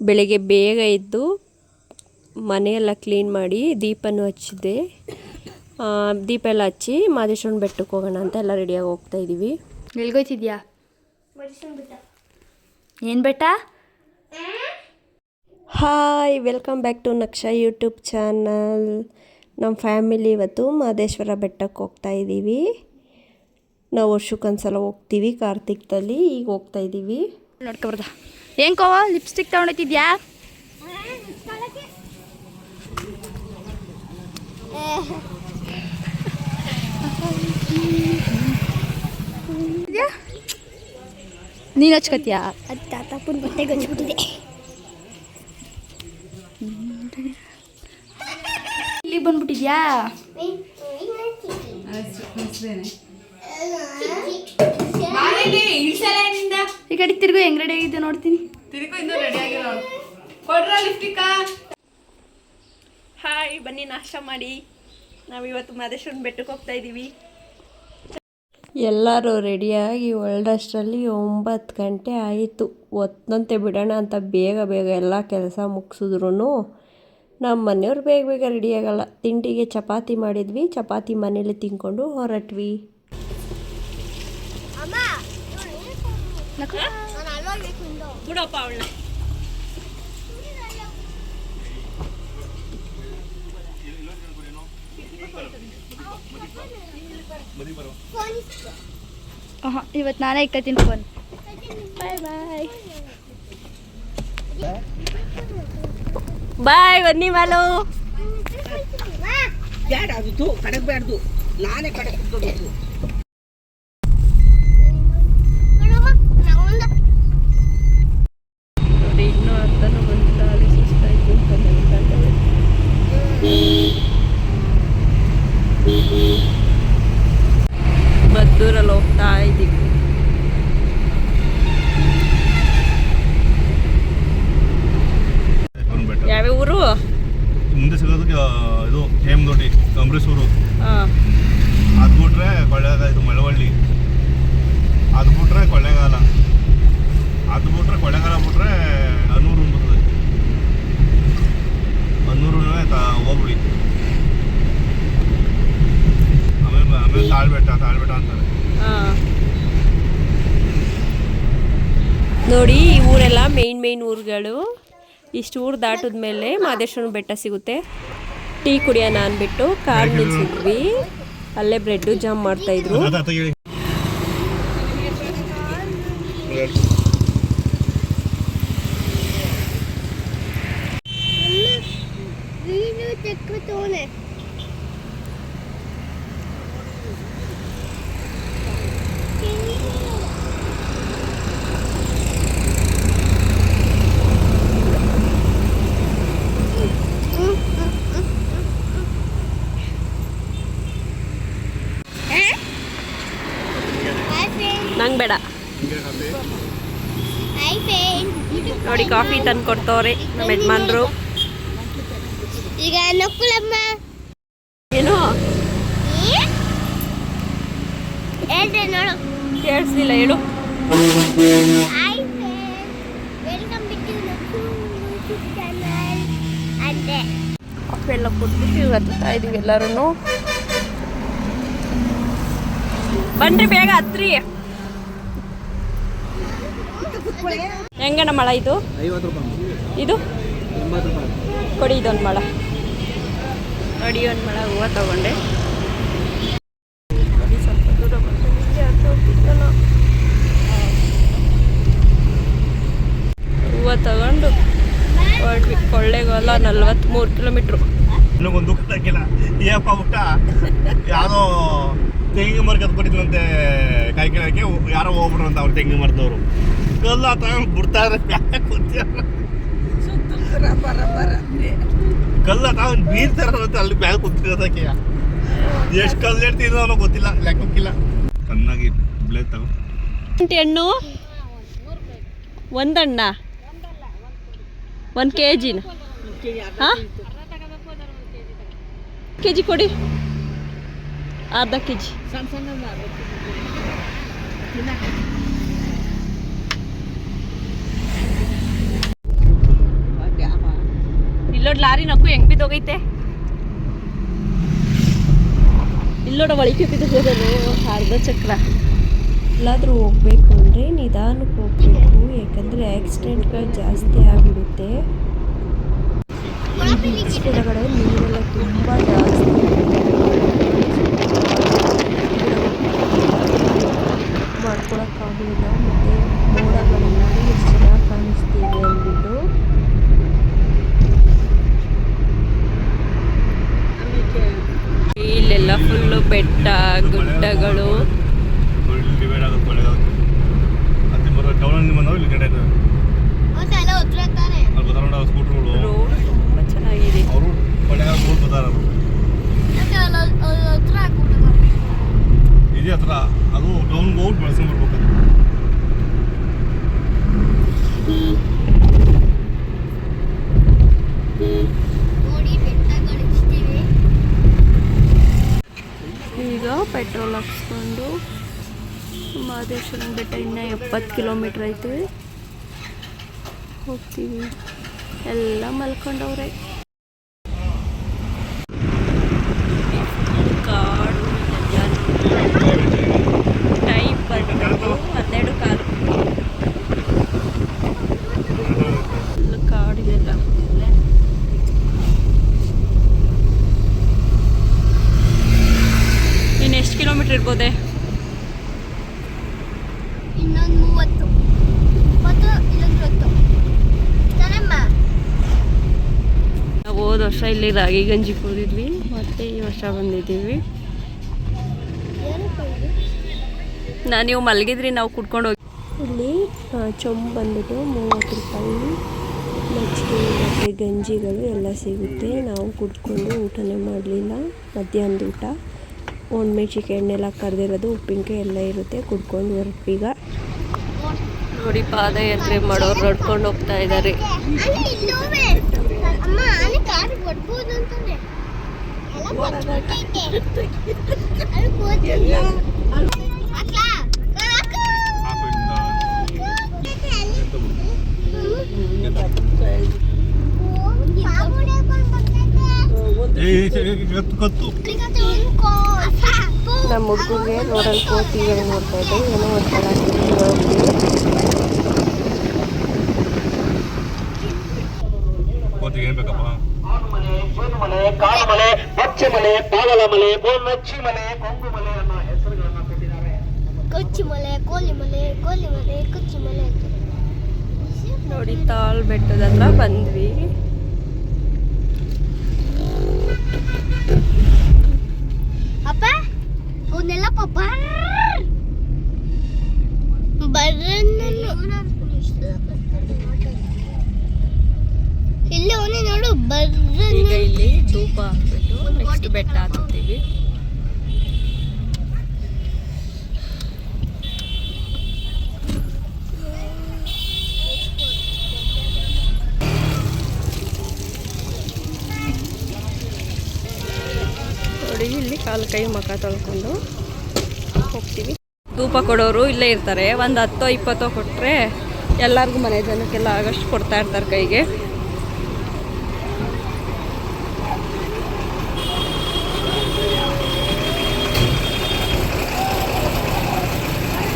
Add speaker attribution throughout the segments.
Speaker 1: ಬೆಳಿಗ್ಗೆ ಬೇಗ ಎದ್ದು ಮನೆಯೆಲ್ಲ ಕ್ಲೀನ್ ಮಾಡಿ ದೀಪನೂ ಹಚ್ಚಿದೆ ಆ, ದೀಪ ಎಲ್ಲ ಹಚ್ಚಿ ಮಾದೇಶ್ವರನ ಬೆಟ್ಟಕ್ಕೆ ಹೋಗೋಣ ಅಂತ ಎಲ್ಲ ರೆಡಿಯಾಗಿ ಹೋಗ್ತಾ ಇದ್ದೀವಿ.
Speaker 2: ಎಲ್ಗೋಯ್ತಿದ್ಯಾ? ಏನು ಬೆಟ್ಟ?
Speaker 1: Hi welcome back to Naksha YouTube channel ನಮ್ಮ ಫ್ಯಾಮಿಲಿ ಇವತ್ತು ಮಹದೇಶ್ವರ ಬೆಟ್ಟಕ್ಕೆ ಹೋಗ್ತಾ ಇದ್ದೀವಿ. ನಾವು ವರ್ಷಕ್ಕೊಂದ್ಸಲ ಹೋಗ್ತೀವಿ ಕಾರ್ತಿಕದಲ್ಲಿ ಈಗ ಹೋಗ್ತಾ ಇದ್ದೀವಿ.
Speaker 2: ನೋಡ್ಕೊಬರ್ದ ಏನ್ ಕೋವ ಲಿಪ್ಸ್ಟಿಕ್ ತಗೊಂಡೋಗ್ತಿದ್ಯಾ ನೀನು ಹಚ್ಕತ್ಯಾ
Speaker 3: ಅದು ತಾತಪ್ಪನ ಬಟ್ಟೆಗೆ ಹಚ್ಬಿಟ್ಟಿದೆ
Speaker 2: ಇಲ್ಲಿ ಬಂದ್ಬಿಟ್ಟಿದ್ಯಾ ಈ ಕಡೆ ತಿರುಗು ಹೆಂಗ್ ರೆಡಿ ಆಗಿದ್ದೆ ನೋಡ್ತೀನಿ.
Speaker 1: ಹಾಯ್ ಬನ್ನಿ ನಾಷ್ಟ ಮಾಡಿ. ನಾವಿವತ್ತು ಮಹದೇಶ್ವರನ ಬೆಟ್ಟಕ್ಕೆ ಹೋಗ್ತಾ ಇದ್ದೀವಿ ಎಲ್ಲರೂ ರೆಡಿಯಾಗಿ ಒಳ್ಳಷ್ಟರಲ್ಲಿ ಒಂಬತ್ತು ಗಂಟೆ ಆಯಿತು. ಒತ್ತಂತೆ ಬಿಡೋಣ ಅಂತ ಬೇಗ ಬೇಗ ಎಲ್ಲ ಕೆಲಸ ಮುಗಿಸಿದ್ರು ನಮ್ಮ ಮನೆಯವ್ರು ಬೇಗ ಬೇಗ ರೆಡಿಯಾಗಲ್ಲ ಆಗಲ್ಲ. ತಿಂಡಿಗೆ ಚಪಾತಿ ಮಾಡಿದ್ವಿ. ಚಪಾತಿ ಮನೇಲಿ ತಿನ್ಕೊಂಡು ಹೊರಟ್ವಿ
Speaker 3: ಅಮ್ಮ ನಾನು ಅಲ್ಲೋಗ್ಬೇಕು ಇಂದು
Speaker 1: ಬಿಡಪ್ಪ ಅವಳನ್ನ
Speaker 2: ಇವತ್ತು ನಾನೇ ಇಕ್ಕತ್ತೀನಿ ಫೋನ್ ಬಾಯ್ ಬಾಯ್
Speaker 1: ಬಾಯ್ ಬನ್ನಿ ಮಾಲು.
Speaker 4: ಬ್ಯಾಡ ಅದು ತೂ ಕಡಕ್ ಬ್ಯಾಡ್ದು. ನಾನೇ ಕಡಕ್ ಕುತ್ಕೋಬೇಕು
Speaker 3: ನೋಡಮ್ಮ ನಾವೊಂದು
Speaker 1: ನೋಡಿ ಇನ್ನೂ ಅರ್ಥನೂ ಬಂದಿಲ್ಲ ಅಲ್ಲಿ ಸುಸ್ತಾಯ್ತು ಅಂತ ಹೇಳ್ತಾರೆ. ಮದ್ದೂರಲ್ಲಿ ಹೋಗ್ತಾ ಇದ್ದೀವಿ
Speaker 5: ಬೆಟ್ಟ
Speaker 1: ಯಾವ್ಯಾವ ಊರು
Speaker 5: ಮುಂದೆ ಸಿಗೋದಕ್ಕೆ ಆ, ಇದು ಹೇಮದೊಡ್ಡಿ ಅಂಬರೀಸೂರು
Speaker 1: ಹಾಂ
Speaker 5: ಅದು ಬಿಟ್ರೆ ಕೊಳ್ಳೇಗಾಲ ಇದು ಮಳವಳ್ಳಿ ಅದು ಬಿಟ್ರೆ ಕೊಳ್ಳೇಗಾಲ ಅದು ಬಿಟ್ರೆ ಕೊಳ್ಳೇಗಾಲ ಬಿಟ್ರೆ ಹನ್ನೂರು ಬರ್ತದೆ ಹನ್ನೂರು ಹೋಬಳಿ ಆಮೇಲೆ ಆಮೇಲೆ ತಾಳ್ಬೆಟ್ಟ ತಾಳ್ಬೆಟ್ಟ ಅಂತಾರೆ
Speaker 1: ನೋಡಿ ಈ ಊರೆಲ್ಲ ಮೇಯ್ನ್ ಮೇನ್ ಊರುಗಳು. ಇಷ್ಟು ಊರು ಮೇಲೆ ಮಾದೇಶ್ವರನ ಬೆಟ್ಟ ಸಿಗುತ್ತೆ. ಟೀ ಕುಡಿಯೋಣ ಅಂದ್ಬಿಟ್ಟು ಕಾರ್ ನಿಲ್ಸಿದ್ವಿ. ಅಲ್ಲೇ ಬ್ರೆಡ್ಡು ಜಾಮ್ ಮಾಡ್ತಾ ಇದ್ರು
Speaker 5: ತಾತ ತಾತ ಹೇಳಿ
Speaker 3: ವೀಡಿಯೋ ತೆಕ್ಕೋತವನೆ
Speaker 1: ನಂಗೆ ಬೇಡ ನೋಡಿ ಕಾಫಿ ತಂದು ಕೊಡ್ತವ್ರಿ ನಮ್ಮ ಯಜಮಾನ್ರು.
Speaker 3: ಈಗ ನಕ್ಕುಲಮ್ಮ
Speaker 1: ಏನು?
Speaker 3: ನೋಡು.
Speaker 1: ಕೇಳಿಸ್ಲಿಲ್ಲ ಹೇಳು. ಕಾಫಿ ಎಲ್ಲ ಕೊಟ್ಬಿಟ್ಟು ಹತ್ತಾ ಇದೀವಿ ಎಲ್ಲರೂ ಬನ್ರಿ ಬೇಗ ಹತ್ರಿ. ಹೆಂಗಣ್ಣ ಮಳ ಇದು? ಇದು? ಕೊಡಿ ಇದೊಂದು ಮಳ. ನೋಡಿ ಒಂದು ಮಳ ಹೂವು ತಗೊಂಡೆ. ಹೂವ ತಗೊಂಡು ಹೊರಟ್ವಿ ಕೊಳ್ಳೆಗೋಲ ನಲ್ವತ್ತ್ಮೂರು ಕಿಲೋಮೀಟ್ರು.
Speaker 5: ಇನ್ನೊಂದು ಹಾಕಿಲ್ಲ ಏಪ್ಪ ಊಟ? ಯಾವುದೋ ತೆಂಗಿನ ಮರ ಕತ್ಕೊಟ್ಟಿದ್ವಂತೆ ಕಾಯಿ ಕೇಳಕ್ಕೆ ಯಾರೋ ಹೋಗ್ಬಿಟ್ರು ಅಂತ ಅವ್ರು ತೆಂಗಿನ ಮರದವರು. ಕಲ್ಲ ತಗೊಂಡು ಬಿಡ್ತಾರೆ ಕಲ್ಲ ತಗೊಂಡು ಬೀರ್ತಾರ ಅಲ್ಲಿ ಮ್ಯಾಲ ಕೂತಿರೋದಕ್ಕೆ ಎಷ್ಟು ಕಲ್ಲು ಇಡ್ತಿದ್ರು ಅನ್ನೋ ಗೊತ್ತಿಲ್ಲ, ಲೆಕ್ಕಕ್ಕಿಲ್ಲ. ಚೆನ್ನಾಗಿ ಬ್ಲೇ ತಗೋ.
Speaker 1: ಹಣ್ಣು, ಒಂದಣ್ಣ. ಒಂದು ಕೆ ಜಿನ ಹಾಂ? ಕೆ ಜಿ ಕೊಡಿ. ಅರ್ಧ ಕೆ ಜಿ ನೋಡಿ ಲಾರಿ ನಕ್ಕು ಹೆಂಗ್ ಬಿದ್ದೋಗೈತೆ? ಇಲ್ಲೋಡ ಒಳಗೆ ಬಿದ್ದೋಗೋದನು ಅರ್ಧ ಚಕ್ರ. ಎಲ್ಲಾದರೂ ಹೋಗ್ಬೇಕು ಅಂದರೆ ನಿಧಾನಕ್ಕೆ ಹೋಗ್ಬೇಕು ಯಾಕಂದರೆ ಆಕ್ಸಿಡೆಂಟ್ಗಳು ಜಾಸ್ತಿ ಆಗಿಬಿಡುತ್ತೆ. ಬೀಚ್ ಕೆಳಗಡೆ ನೀರೆಲ್ಲ ತುಂಬ ಜಾಸ್ತಿ ಮಾಡ್ಕೊಳಕ್ಕಾಗಲಿಲ್ಲ ಮತ್ತು ಮೋಡಗಳು ನೋಡಿ ಎಷ್ಟು ಚೆನ್ನಾಗಿ ಕಾಣಿಸ್ತಿದೆ ಅಂದ್ಬಿಟ್ಟು ಇಲ್ಲೆಲ್ಲ ಫುಲ್ಲು ಬೆಟ್ಟ ಗುಡ್ಡಗಳು
Speaker 5: ಡಿವೈಡ್ ಆಗುತ್ತೆ ಒಳ್ಳೆದಾಗುತ್ತೆ ಅದು ಬರೋ ಟೌನಲ್ಲಿ ಬಂದವು ಇಲ್ಲಿ ಕಡೆ ಇದ್ದಾವೆ
Speaker 3: ಎಲ್ಲ ಒತ್ತುತ್ತಾರೆ
Speaker 5: ಅಲ್ಲಿ ಬರ್ತಾರ ಸ್ಕೂಟ್ರುಗಳು
Speaker 1: ರೋಡ್ ತುಂಬ ಚೆನ್ನಾಗಿದೆ
Speaker 5: ಅವರು ಒಳ್ಳೆಯ ರೋಡ್ ಬರ್ತಾರ
Speaker 3: ಹತ್ರ ಹಾಕ್ಬಿಟ್ಟು
Speaker 5: ಇದೇ ಹತ್ರ ಅದು ಡೌನ್ ಹೋಗಿ ಬೆಳೆಸ್ಕೊಂಡ್ ಬರ್ಬೇಕು
Speaker 3: ನೋಡಿ ಬೆಟ್ಟಗಳು ಇಷ್ಟಿವೆ
Speaker 1: ಈಗ ಪೆಟ್ರೋಲ್ ಹಾಕ್ಸ್ಕೊಂಡು ಮಹದೇಶ್ವರನ ಬೆಟ್ಟ ಇನ್ನು ಎಪ್ಪತ್ತು ಕಿಲೋಮೀಟ್ರ್ ಐತಿ. ಹೋಗ್ತೀವಿ. ಎಲ್ಲ ಮಲ್ಕೊಂಡವ್ರೆ ಕಾಡು ಟೈಮ್ ಬಂದು ಹನ್ನೆರಡು ಕಾಲು ಫುಲ್ ಕಾಡಿದೆಲ್ಲ ಇನ್ನು ಎಷ್ಟು ಕಿಲೋಮೀಟ್ರ್ ಇರ್ಬೋದೆ
Speaker 3: ಇನ್ನೊಂದು ಮೂವತ್ತು ಮತ್ತು ಇಲ್ಲೊಂದು ಹತ್ತು ತಾನಮ್ಮ
Speaker 1: ನಾವು ಹೋದ ವರ್ಷ ಇಲ್ಲಿ ರಾಗಿ ಗಂಜಿ ಕುಡಿದ್ವಿ ಮತ್ತೆ ಈ ವರ್ಷ ಬಂದಿದ್ದೀವಿ. ನಾನು ನೀವು ಮಲಗಿದ್ರಿ ನಾವು ಕುಡ್ಕೊಂಡು ಹೋಗಿ ಇಲ್ಲಿ ಚೊಂಬ್ ಚೊಂಬು ಬಂದ್ಬಿಟ್ಟು ಮೂವತ್ತು ರೂಪಾಯಿ ನೆಕ್ಸ್ಟ್ ಮತ್ತು ಗಂಜಿಗಳು ಎಲ್ಲ ಸಿಗುತ್ತೆ. ನಾವು ಕುಡ್ಕೊಂಡು ಊಟನೇ ಮಾಡಲಿಲ್ಲ. ಮಧ್ಯಾಹ್ನದ ಊಟ ಒಣಮೆಣ್ಸಿಕೆ ಎಣ್ಣೆಲ್ಲ ಕರೆದಿರೋದು ಉಪ್ಪಿನಕಾಯಿ ಎಲ್ಲ ಇರುತ್ತೆ. ಕುಡ್ಕೊಂಡು ಹೊರಟೀಗ ನೋಡಿ ಪಾದಯಾತ್ರೆ ಮಾಡೋರು ನಡ್ಕೊಂಡು ಹೋಗ್ತಾ ಇದ್ದಾರೆ.
Speaker 3: ಕೊಡ್ಬೋದು ಅಂತಾನೆ.
Speaker 1: ನಮ್ಮ ಹುಡುಗರಿಗೆ ನೋಡಲ್ ಕೋತಿಗಳು ನೋಡ್ತಾ ಇದ್ದೆ. ಏನೋ ಒಂದ್
Speaker 5: ಕೋತಿಗೆ ಏನು ಬೇಕಪ್ಪ?
Speaker 4: ಮಲೆ ಕಾಳು ಮಲೆ ಮಚ್ಚೆ ಮಲೆ ಪಾವಲ ಮಲೆ ಬೋನಚ್ಚಿ ಮಲೆ ಕೊಂಗು ಮಲೆ ಅನ್ನೋ ಹೆಸರುಗಳನ್ನ ಕೊಟ್ಟಿದ್ದಾರೆ.
Speaker 3: ಕೊಚ್ಚಿ ಮಲೆ ಕೋಲಿ ಮಲೆ ಕೋಲಿ ಮಲೆ ಕೊಚ್ಚಿ ಮಲೆ
Speaker 1: ನೋಡಿ ತಾಳ್ ಬೆಟ್ಟದ ಹತ್ರ ಬಂದ್ವಿ.
Speaker 3: ಅಪ್ಪ ಅವನ್ನೆಲ್ಲ ಪಾಪ ಅವನೇ ನೋಡು ಬರ್ರ
Speaker 1: ಇಲ್ಲಿ ಧೂಪ ಹಾಕ್ಬಿಟ್ಟು ನೆಕ್ಸ್ಟ್ ಬೆಟ್ಟ ಹತ್ತೀವಿ ನೋಡಿ, ಇಲ್ಲಿ ಕಾಲು ಕೈ ಮುಖ ತೊಳ್ಕೊಂಡು ಹೋಗ್ತೀವಿ. ಧೂಪ ಕೊಡೋರು ಇಲ್ಲೇ ಇರ್ತಾರೆ. ಒಂದು ಹತ್ತೋ ಇಪ್ಪತ್ತೋ ಕೊಟ್ಟರೆ ಎಲ್ಲರಿಗೂ ಮನೆ ಜನಕ್ಕೆಲ್ಲ ಆಗಷ್ಟು ಕೊಡ್ತಾ ಇರ್ತಾರೆ ಕೈಗೆ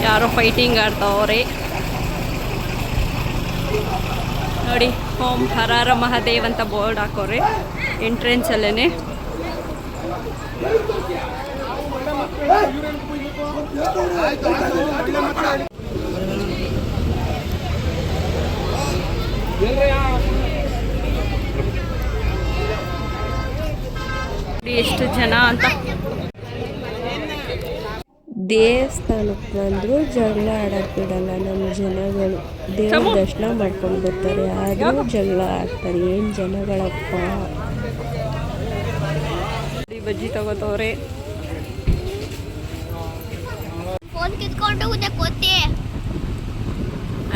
Speaker 1: ಯಾರೋ ಫೈಟಿಂಗ್ ಆಡ್ತಾವ್ರಿ. ನೋಡಿ ಓಂ ಹರಾರ ಮಹಾದೇವ್ ಅಂತ ಬೋರ್ಡ್ ಹಾಕೋರಿ ಎಂಟ್ರೆನ್ಸ್ ಅಲ್ಲೇನೆ ಎಷ್ಟು ಜನ ಅಂತ ದೇವಸ್ಥಾನಕ್ಕೆ ಬಂದರೂ ಜಗಳ ಆಡಕ್ಕೆ ಬಿಡಲ್ಲ ನಮ್ಮ ಜನಗಳು. ದೇವ್ರ ದರ್ಶನ ಮಾಡ್ಕೊಂಡು ಬರ್ತಾರೆ. ಆದರೂ ಜಗಳ ಆಡ್ತಾರೆ. ಏನು ಜನಗಳಪ್ಪ. ಬಜ್ಜಿ ತಗೋತವ್ರೆ.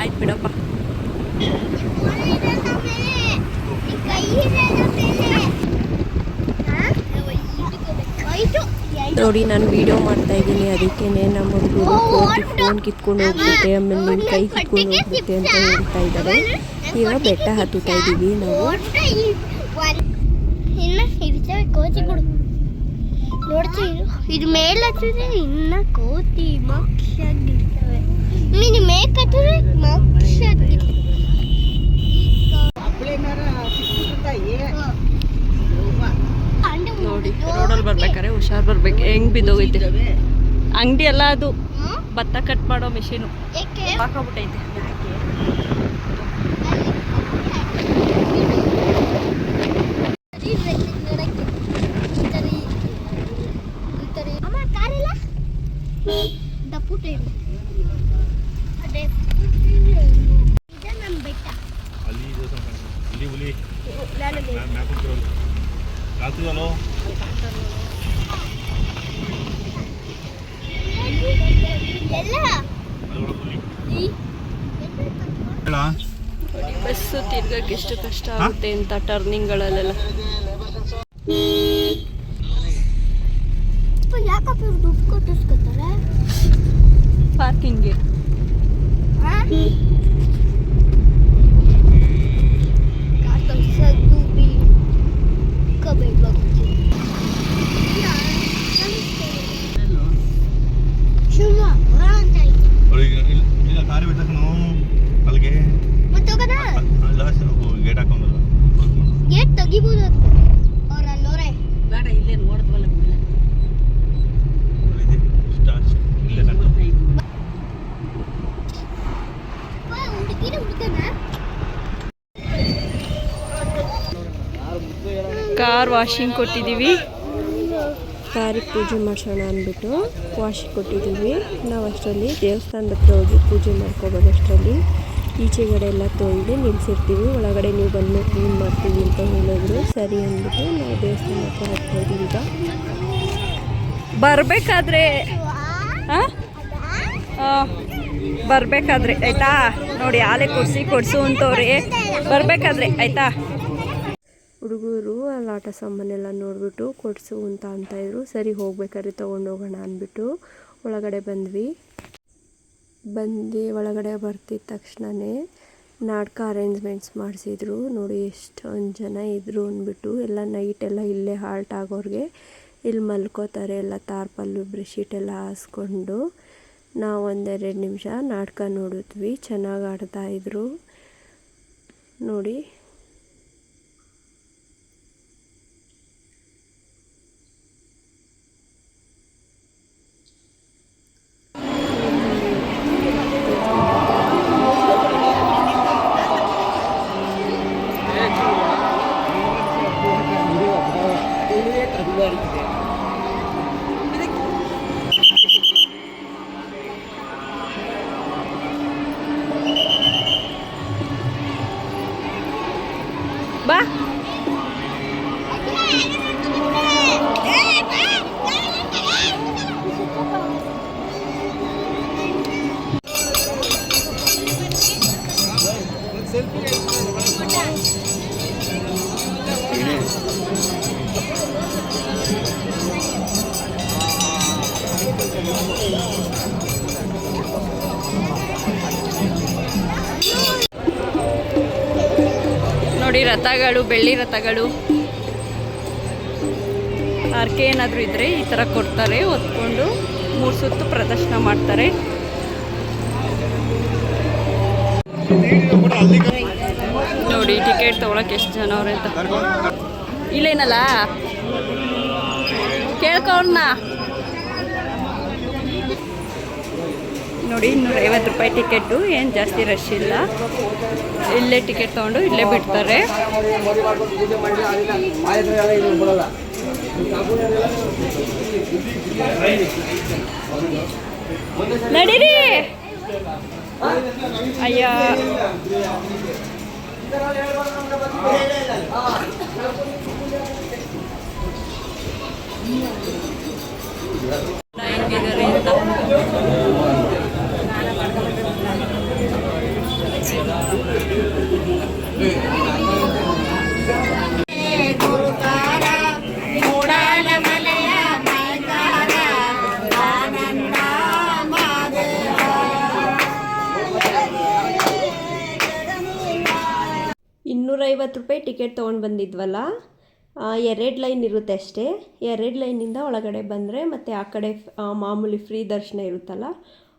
Speaker 1: ಆಯ್ತು ಬಿಡಪ್ಪ.
Speaker 3: ಕೈ
Speaker 1: ನೋಡಿ ನಾನು ವಿಡಿಯೋ ಮಾಡ್ತಾ ಇದ್ದೀನಿ. ಅದಕ್ಕೇ ನಮ್ಮ ಹುಡುಗರು ಕೋತಿ ಫೋನ್ ಕಿತ್ಕೊಂಡು ಹೋಗ್ಬಿಟ್ಟೆ ಆಮೇಲೆ ನಿಮ್ಮ ಕೈ ಕಿತ್ಕೊಂಡು ಹೋಗ್ಬಿಟ್ಟೆ ಅಂತ ಹೇಳ್ತಾ ಇದ್ದಾರೆ. ಈಗ ಬೆಟ್ಟ ಹತ್ತುತ್ತಾ ಇದ್ದೀವಿ ನಾವು.
Speaker 3: ನೋಡ್ತೀವಿ ಇದು? ಮೇಲೆ ಹತ್ತಿದ್ರೆ ಇನ್ನ ಕೋತಿ ಮಕ್ಷಾಗಿರ್ತವೆ ಮೀನು ಮೇಕ್ ಹತ್ತಿದ್ರೆ ಮಕ್ಷಾಗಿರ್ತವೆ
Speaker 1: ನೋಡಿ ರೋಡಲ್ಲಿ ಬರ್ಬೇಕಾದ್ರೆ ಹುಷಾರ್ ಬರ್ಬೇಕು ಹೆಂಗ್ ಬಿದ್ದೋಗೈತೆ. ಅಂಗಡಿ ಎಲ್ಲ ಅದು. ಭತ್ತ ಕಟ್ ಮಾಡೋ ಮಿಷಿನು ಹಾಕೋಬಿಟ್ಟೈತೆ
Speaker 3: ಅಮ್ಮ ಕಾರಿಲ್ಲ ದಪ್ಪುಟ ಇದೆ ಅದೇ ಇದೆ ನಮ್ಮ ಬೆಟ್ಟ
Speaker 5: ಅಲ್ಲಿ ಇಲ್ಲಿ ಹುಲಿ
Speaker 3: ನಾನು ಬೇಕು.
Speaker 5: ರಾತ್ರಿದಲ್ಲೋ
Speaker 3: ಎಲ್ಲ
Speaker 5: ಹುಲಿ
Speaker 3: ಈ
Speaker 5: ಹೇಳ
Speaker 1: ಬಸ್ಸು ತಿರ್ಗಕ್ಕೆ ಎಷ್ಟು ಕಷ್ಟ ಆಗುತ್ತೆ ಅಂತ ಟರ್ನಿಂಗ್ಗಳಲ್ಲೆಲ್ಲ
Speaker 3: ಗಳಲ್ಲೆಲ್ಲ. ಯಾಕಪ್ಪ ದುಡ್ಡು ಕೊಟ್ಟಿಸ್ಕೊತಾರೆ?
Speaker 1: ಪಾರ್ಕಿಂಗ್ಗೆ
Speaker 3: ಸದ್ದು ಬಿಲ್ ಕಬೇಕು ಶಿವ ಅಂತ ಐತೆ
Speaker 5: ಅವಳಿಗೆ ಇಲ್ಲ ಕಾರಿ ಬಿಟ್ಟಕ್ಕ ನಾವು ಅಲ್ಲಿಗೆ
Speaker 3: ಮತ್ತೆ ಹೋಗೋಣ
Speaker 5: ಲಾಸ್ಟ್ ಗೇಟ್ ಹಾಕೊಂಡಲ್ಲ
Speaker 3: ಗೇಟ್ ತೆಗಿಬೋದು ಅವ್ರ. ಅಲ್ಲೋರೆ
Speaker 5: ಇಲ್ಲೇ
Speaker 3: ನೋಡಿದ್ವಲ್ಲ
Speaker 1: ಕಾರ್ ವಾಷಿಂಗ್ ಕೊಟ್ಟಿದ್ದೀವಿ. ಕಾರಿಗೆ ಪೂಜೆ ಮಾಡ್ಸೋಣ ಅಂದ್ಬಿಟ್ಟು ವಾಷಿಂಗ್ ಕೊಟ್ಟಿದ್ದೀವಿ. ನಾವು ಅಷ್ಟರಲ್ಲಿ ದೇವಸ್ಥಾನದ ಹತ್ರ ಹೋಗಿ ಪೂಜೆ ಮಾಡ್ಕೊಬರೋಷ್ಟರಲ್ಲಿ ಈಚೆಗಡೆ ಎಲ್ಲ ತೊಳೆದು ನಿಲ್ಲಿಸಿರ್ತೀವಿ. ಒಳಗಡೆ ನೀವು ಬಂದು ಕ್ಲೀನ್ ಮಾಡ್ತೀವಿ ಅಂತ ಹೇಳಿದ್ರು. ಸರಿ ಅಂದ್ಬಿಟ್ಟು ನಾವು ದೇವಸ್ಥಾನ ಹೋಗ್ತಾ ಇದ್ದೀವಿ ಈಗ. ಬರಬೇಕಾದ್ರೆ ಬರಬೇಕಾದ್ರೆ, ಆಯ್ತಾ? ನೋಡಿ, ಆಲೆ ಕೊಡಿಸಿ, ಕೊಡಿಸು ಅಂತವ್ರೆ. ಬರಬೇಕಾದ್ರೆ, ಆಯ್ತಾ? ಹುಡುಗರು ಅಲ್ಲಿ ಆಟ ಸಾಮಾನೆಲ್ಲ ನೋಡಿಬಿಟ್ಟು ಕೊಡಿಸು ಅಂತ ಅಂತಾಯಿದ್ರು ಸರಿ, ಹೋಗ್ಬೇಕಾದ್ರೆ ತೊಗೊಂಡು ಹೋಗೋಣ ಅಂದ್ಬಿಟ್ಟು ಒಳಗಡೆ ಬಂದ್ವಿ. ಬಂದು ಒಳಗಡೆ ಬರ್ತಿದ್ದ ತಕ್ಷಣವೇ ನಾಟಕ ಅರೇಂಜ್ಮೆಂಟ್ಸ್ ಮಾಡಿಸಿದ್ರು. ನೋಡಿ ಎಷ್ಟೊಂದು ಜನ ಇದ್ದರು ಅಂದ್ಬಿಟ್ಟು ಎಲ್ಲ ನೈಟ್ ಎಲ್ಲ ಇಲ್ಲೇ ಹಾಲ್ಟ್ ಆಗೋರಿಗೆ ಇಲ್ಲಿ ಮಲ್ಕೋತಾರೆ, ಎಲ್ಲ ತಾರ್ಪಲ್ಲು ಬ್ರೆಡ್ಶೀಟ್ ಎಲ್ಲ ಹಾಸ್ಕೊಂಡು. ನಾವು ಒಂದೆರಡು ನಿಮಿಷ ನಾಟಕ ನೋಡಿದ್ವಿ, ಚೆನ್ನಾಗಿ ಆಡ್ತಾಯಿದ್ರು ನೋಡಿ ನೋಡಿ, ರಥಗಳು, ಬೆಳ್ಳಿ ರಥಗಳು. ಆರ್ಕೆ ಏನಾದರೂ ಇದ್ದರೆ ಈ ಥರ ಕೊಡ್ತಾರೆ, ಹೊತ್ಕೊಂಡು ಮೂರು ಸುತ್ತು ಪ್ರದರ್ಶನ ಮಾಡ್ತಾರೆ. ನೋಡಿ, ಟಿಕೆಟ್ ತೊಗೊಳಕ್ಕೆ ಎಷ್ಟು ಜನ ಅವ್ರೆ ಅಂತ. ಇಲ್ಲೇನಲ್ಲ? ಕೇಳ್ಕೊಂಡ ನೋಡಿ, ಇನ್ನೂರೈವತ್ತು ರೂಪಾಯಿ ಟಿಕೆಟು, ಏನು ಜಾಸ್ತಿ ರಶ್ ಇಲ್ಲ. ಇಲ್ಲೇ ಟಿಕೆಟ್ ತೊಗೊಂಡು ಇಲ್ಲೇ ಬಿಡ್ತಾರೆ. ನಡೀರಿ! ಅಯ್ಯ. ನೂರೈವತ್ತು ರೂಪಾಯಿ ಟಿಕೆಟ್ ತೊಗೊಂಡು ಬಂದಿದ್ವಲ್ಲ ಎರಡು ಲೈನ್ ಇರುತ್ತೆ ಅಷ್ಟೇ. ಎರಡು ಲೈನಿಂದ ಒಳಗಡೆ ಬಂದರೆ ಮತ್ತು ಆ ಕಡೆ ಮಾಮೂಲಿ ಫ್ರೀ ದರ್ಶನ ಇರುತ್ತಲ್ಲ,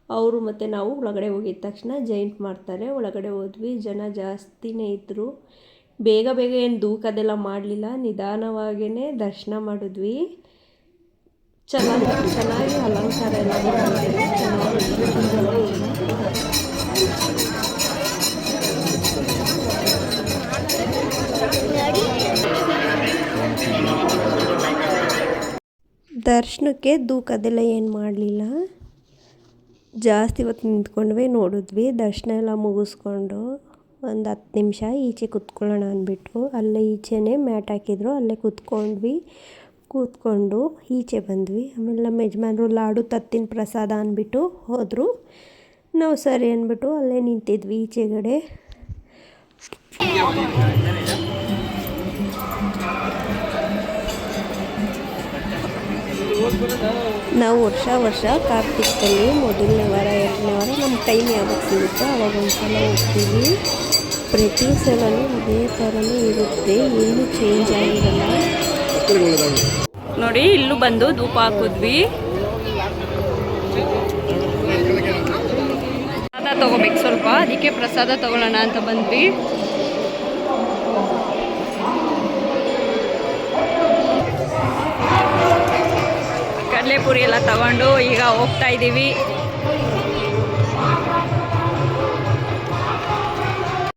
Speaker 1: ಅವರು ಮತ್ತು ನಾವು ಒಳಗಡೆ ಹೋಗಿದ ತಕ್ಷಣ ಜೈಂಟ್ ಮಾಡ್ತಾರೆ. ಒಳಗಡೆ ಹೋದ್ವಿ, ಜನ ಜಾಸ್ತಿನೇ ಇದ್ದರು ಬೇಗ ಬೇಗ ಏನು ದೂಕದೆಲ್ಲ ಮಾಡಲಿಲ್ಲ ನಿಧಾನವಾಗೇ ದರ್ಶನ ಮಾಡಿದ್ವಿ. ಚೆನ್ನಾಗಿ ಚೆನ್ನಾಗಿ ಅಲಂಕಾರ ಎಲ್ಲ ಮಾಡಿದ್ರು. ದರ್ಶನಕ್ಕೆ ದೂಕದೆಲ್ಲ ಏನು ಮಾಡಲಿಲ್ಲ? ಜಾಸ್ತಿ ಹೊತ್ತು ನಿಂತ್ಕೊಂಡ್ವಿ, ನೋಡಿದ್ವಿ. ದರ್ಶನ ಎಲ್ಲ ಮುಗಿಸ್ಕೊಂಡು ಒಂದು ಹತ್ತು ನಿಮಿಷ ಈಚೆ ಕೂತ್ಕೊಳ್ಳೋಣ ಅಂದ್ಬಿಟ್ಟು ಅಲ್ಲೇ ಈಚೆನೇ ಮ್ಯಾಟ್ ಹಾಕಿದ್ರು, ಅಲ್ಲೇ ಕೂತ್ಕೊಂಡ್ವಿ. ಕೂತ್ಕೊಂಡು ಈಚೆ ಬಂದ್ವಿ. ಆಮೇಲೆ ನಮ್ಮ ಯಜಮಾನ್ರು ಲಾಡು ತತ್ತಿನ ಪ್ರಸಾದ ಅಂದ್ಬಿಟ್ಟು ಹೋದರು. ನಾವು ಸರಿ ಅಂದ್ಬಿಟ್ಟು ಅಲ್ಲೇ ನಿಂತಿದ್ವಿ ಈಚೆಗಡೆ. ನಾವು ವರ್ಷ ವರ್ಷ ಕಾರ್ತಿಕದಲ್ಲಿ ಮೊದಲನೇ ವಾರ, ಎರಡನೇ ವಾರ ನಮ್ಮ ಟೈಮ್ ಯಾವಾಗ ಸಿಗುತ್ತೋ ಅವಾಗ ಒಂದ್ಸಲ ಹೋಗ್ತೀವಿ. ಪ್ರತಿ ಸಲನೂ ಇದೇ ಥರನೇ ಇರುತ್ತೆ, ಏನು ಚೇಂಜ್ ಆಗಿರಲ್ಲ.
Speaker 2: ನೋಡಿ, ಇಲ್ಲೂ ಬಂದು ಧೂಪ ಹಾಕಿದ್ವಿ. ಪ್ರಸಾದ ತಗೋಬೇಕು ಸ್ವಲ್ಪ, ಅದಕ್ಕೆ ಪ್ರಸಾದ ತಗೊಳ್ಳೋಣ ಅಂತ ಬಂದ್ವಿ. ಕಡಲೆಪುರಿ ಎಲ್ಲ ತಗೊಂಡು ಈಗ ಹೋಗ್ತಾ ಇದ್ದೀವಿ.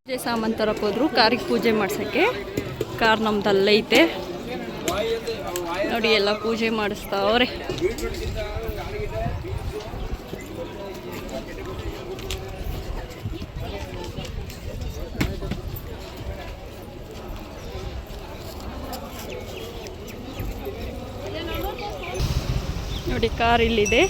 Speaker 2: ಪೂಜೆ ಸಾಮಾನು ತರಕ್ಕೆ ಹೋದ್ರು, ಕಾರಿಗೆ ಪೂಜೆ ಮಾಡ್ಸೋಕ್ಕೆ. ಕಾರ್ ನಮ್ದಲ್ಲೈತೆ ನೋಡಿ ಎಲ್ಲ ಪೂಜೆ ಮಾಡಿಸ್ತಾವ್ರೆ. ನೋಡಿ ಕಾರ್ ಇಲ್ಲಿದೆ.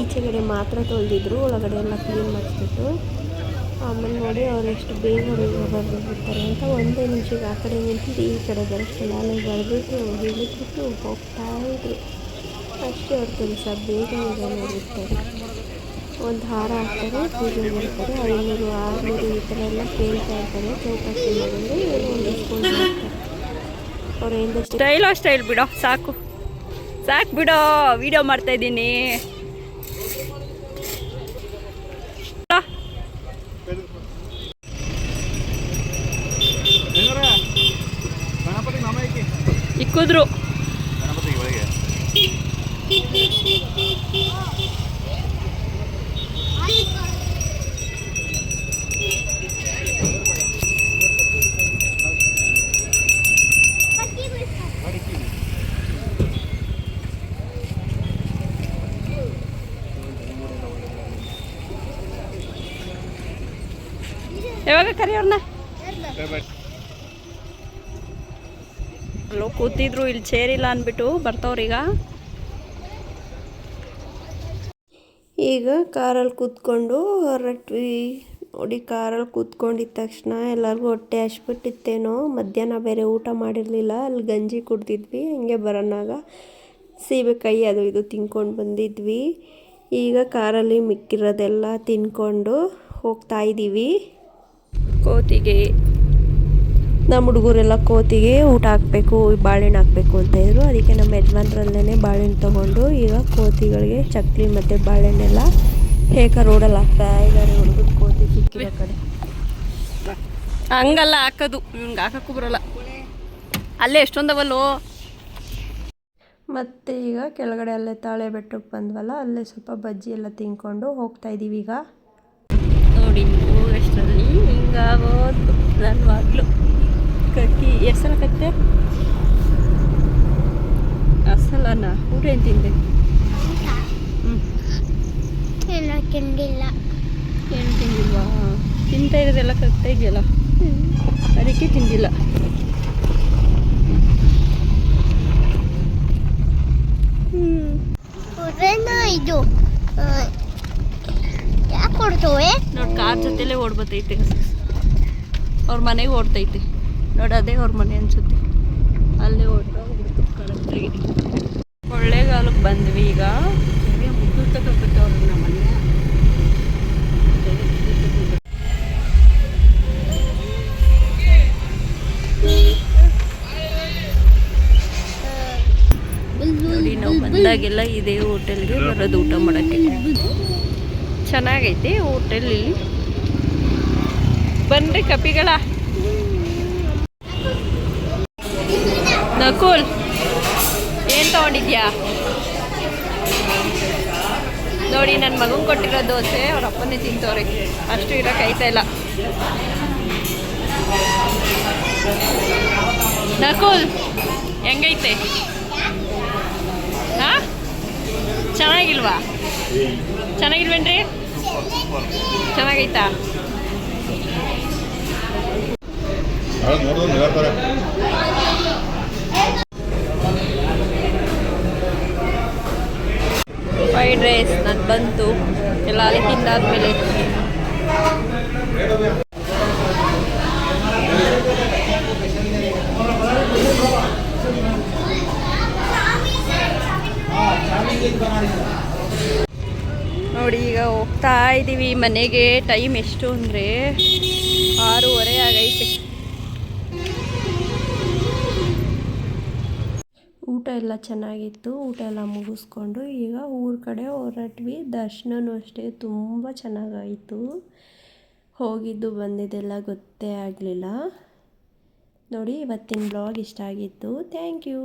Speaker 1: ಈಚೆಗಡೆ ಮಾತ್ರ ತೊಳೆದಿದ್ರು, ಒಳಗಡೆ ಎಲ್ಲ ಕ್ಲೀನ್ ಮಾಡಿಸ್ಬಿಟ್ಟು. ಆಮೇಲೆ ನೋಡಿ ಅವ್ರು ಎಷ್ಟು ಬೇಗ ಬರ್ಬಿಡ್ತಾರೆ ಅಂತ ಒಂದೇ ನಿಮಿಷಕ್ಕೆ ಆ ಕಡೆ ನಿಂತಿದ್ದು ಈ ಕಡೆ ಬರೋಷ್ಟು ನಾನು ಬರೆದ್ಬಿಟ್ಟು ಹೇಳಿಬಿಟ್ಟು ಹೋಗ್ತಾ ಇದ್ರು ಅಷ್ಟೇ ಅವ್ರ ಕೆಲಸ ಬೇಗ ಬೇಗ ಮಾಡಿರ್ತಾರೆ ಒಂದು ಹಾರ ಹಾಕ್ತಾರೆ ಪೂಜೆ ಮಾಡ್ತಾರೆ. ಐನೂರು ಆರುನೂರು ಈ ಥರ ಎಲ್ಲ ಕೇಳ್ತಾ ಇರ್ತಾರೆ. ಚೌಕಾಸಿ ಮಾಡಿದ್ರೆ ಏನೋ ಒಂದು ಇಸ್ಕೊಂಡು ಅವ್ರು ಎಂದಷ್ಟು
Speaker 2: ಸ್ಟೈಲೋ ಸ್ಟೈಲ್ ಬಿಡೋ ಸಾಕು. ಸಾಕು ಬಿಡೋ ವಿಡಿಯೋ ಮಾಡ್ತಾ ಇದ್ದೀನಿ. ಇಕ್ಕಿದ್ರು. ಕರಿಯೋರ್ನ ಅಲ್ಲೋ ಕೂತಿದ್ರು ಇಲ್ಲಿ ಸೇರಿಲ್ಲ ಇಲ್ಲ ಅಂದ್ಬಿಟ್ಟು ಬರ್ತವ್ರೀಗ
Speaker 1: ಈಗ. ಕಾರಲ್ಲಿ ಕೂತ್ಕೊಂಡು ಹೊರಟ್ವಿ. ನೋಡಿ ಕಾರಲ್ಲಿ ಕೂತ್ಕೊಂಡಿದ್ದ ತಕ್ಷಣ ಎಲ್ಲರಿಗೂ ಹೊಟ್ಟೆ ಹಚ್ಬಿಟ್ಟಿತ್ತೇನೋ ಮಧ್ಯಾಹ್ನ ಬೇರೆ ಊಟ ಮಾಡಿರಲಿಲ್ಲ. ಅಲ್ಲಿ ಗಂಜಿ ಕುಡ್ದಿದ್ವಿ. ಹಂಗೆ ಬರೋನಾಗ ಸೀಬೆಕಾಯಿ ಅದು ಇದು ತಿನ್ಕೊಂಡು ಬಂದಿದ್ವಿ. ಈಗ ಕಾರಲ್ಲಿ ಮಿಕ್ಕಿರೋದೆಲ್ಲ ತಿನ್ಕೊಂಡು ಹೋಗ್ತಾ ಇದ್ದೀವಿ
Speaker 2: ಕೋತಿಗೆ.
Speaker 1: ನಮ್ಮ ಹುಡುಗರೆಲ್ಲ ಕೋತಿಗೆ ಊಟ ಹಾಕಬೇಕು ಬಾಳೆಹಣ್ಣು ಹಾಕಬೇಕು ಅಂತ ಇದ್ರು. ಅದಕ್ಕೆ ನಮ್ಮ ಯಜಮಾನ್ರಲ್ಲೇ ಬಾಳೆಹಣ್ಣು ತೊಗೊಂಡು ಈಗ ಕೋತಿಗಳಿಗೆ ಚಕ್ಲಿ ಮತ್ತು ಬಾಳೆಹಣ್ಣೆಲ್ಲ ಹೇಗೆ ರೋಡಲ್ಲಿ ಹಾಕ್ತಾ ಇದ್ದಾರೆ ಹುಡುಗರು ಕೋತಿ ಸಿಕ್ಕಿದ ಕಡೆ.
Speaker 2: ಹಂಗಲ್ಲ ಹಾಕೋದು ಇವ್ನಿಗೆ ಹಾಕಕ್ಕೂ ಬರಲ್ಲ. ಅಲ್ಲೇ ಎಷ್ಟೊಂದವಲ್ಲೋ.
Speaker 1: ಮತ್ತು ಈಗ ಕೆಳಗಡೆ ಅಲ್ಲೇ ತಾಳೆ ಬೆಟ್ಟಕ್ಕೆ ಬಂದ್ವಲ್ಲ ಅಲ್ಲೇ ಸ್ವಲ್ಪ ಬಜ್ಜಿ ಎಲ್ಲ ತಿನ್ಕೊಂಡು ಹೋಗ್ತಾ ಇದ್ದೀವಿ ಈಗ
Speaker 2: ನೋಡಿ ಹಿಂಗಾಗೋದು. ನನ್ನ ಮಗಳು ಕಕ್ಕಿ ಎಷ್ಟು ಸಲ ಕತ್ತೆ? ಅಸಲನ ಊಟ ಏನು ತಿಂದೆ? ಹ್ಞೂ
Speaker 3: ತಿಂಡಿಲ್ಲ
Speaker 2: ಏನು ತಿಂದಿಲ್ವಾ? ತಿಂತ ಇರೋದೆಲ್ಲ ಕಗ್ತಾ ಇದೆಯಲ್ಲ? ಅದಕ್ಕೆ ತಿಂದಿಲ್ಲ.
Speaker 3: ಇದು ಯಾಕೆ ಕೊಡ್ತವೆ?
Speaker 2: ನೋಡಿ ಕಾರ್ ಜೊತೆಲೇ ಓಡ್ಬತ್ತೈತೆ. ಅವ್ರ ಮನೆಗೆ ಓಡ್ತೈತೆ. ನೋಡೋದೇ ಅವ್ರ ಮನೆ ಅನಿಸುತ್ತೆ. ಅಲ್ಲೇ ಓಡ್ತಾ ಕೊಳ್ಳೇಗಾಲಕ್ಕೆ ಬಂದ್ವಿ ಈಗ. ಮನೆ ನಾವು ಬಂದಾಗೆಲ್ಲ ಇದೇ ಹೋಟೆಲ್ಗೆ ಬರೋದು ಊಟ ಮಾಡೋಕ್ಕೆ. ಚೆನ್ನಾಗೈತಿ ಹೋಟೆಲ್ ಇಲ್ಲಿ. ಬನ್ರಿ ಕಪಿಗಳ. ನಕುಲ್, ಏನು ತಗೊಂಡಿದ್ಯಾ? ನೋಡಿ ನನ್ನ ಮಗಂಗೆ ಕೊಟ್ಟಿರೋ ದೋಸೆ ಅವ್ರ ಅಪ್ಪನೇ ತಿಂತವ್ರಿ. ಅಷ್ಟು ಇರೋಕೆ ಆಯ್ತಾ ಇಲ್ಲ. ನಕುಲ್, ಹೆಂಗೈತೆ? ಹಾ? ಚೆನ್ನಾಗಿಲ್ವಾ? ಚೆನ್ನಾಗಿಲ್ವೇನ್ರಿ? ಚೆನ್ನಾಗೈತಾ? ಫ್ರೈಡ್ ರೈಸ್ ನಾನು ಬಂತು. ಎಲ್ಲ ಅಲ್ಲಿ ತಿಂದಾದ್ಮೇಲೆ. ನೋಡಿ, ಈಗ ಹೋಗ್ತಾ ಇದ್ದೀವಿ ಮನೆಗೆ. ಟೈಮ್ ಎಷ್ಟು ಅಂದರೆ ಆರೂವರೆ ಆಗೈತೆ.
Speaker 1: ಊಟ ಎಲ್ಲ ಚೆನ್ನಾಗಿತ್ತು, ಊಟ ಎಲ್ಲ ಮುಗಿಸ್ಕೊಂಡು ಈಗ ಊರ ಕಡೆ ಹೊರಟ್ವಿ. ದರ್ಶನವೂ ಅಷ್ಟೇ ತುಂಬ ಚೆನ್ನಾಗಾಯಿತು. ಹೋಗಿದ್ದು ಬಂದಿದ್ದೆಲ್ಲ ಗೊತ್ತೇ ಆಗಲಿಲ್ಲ. ನೋಡಿ, ಇವತ್ತಿನ ಬ್ಲಾಗ್ ಇಷ್ಟ ಆಗಿತ್ತು. Thank you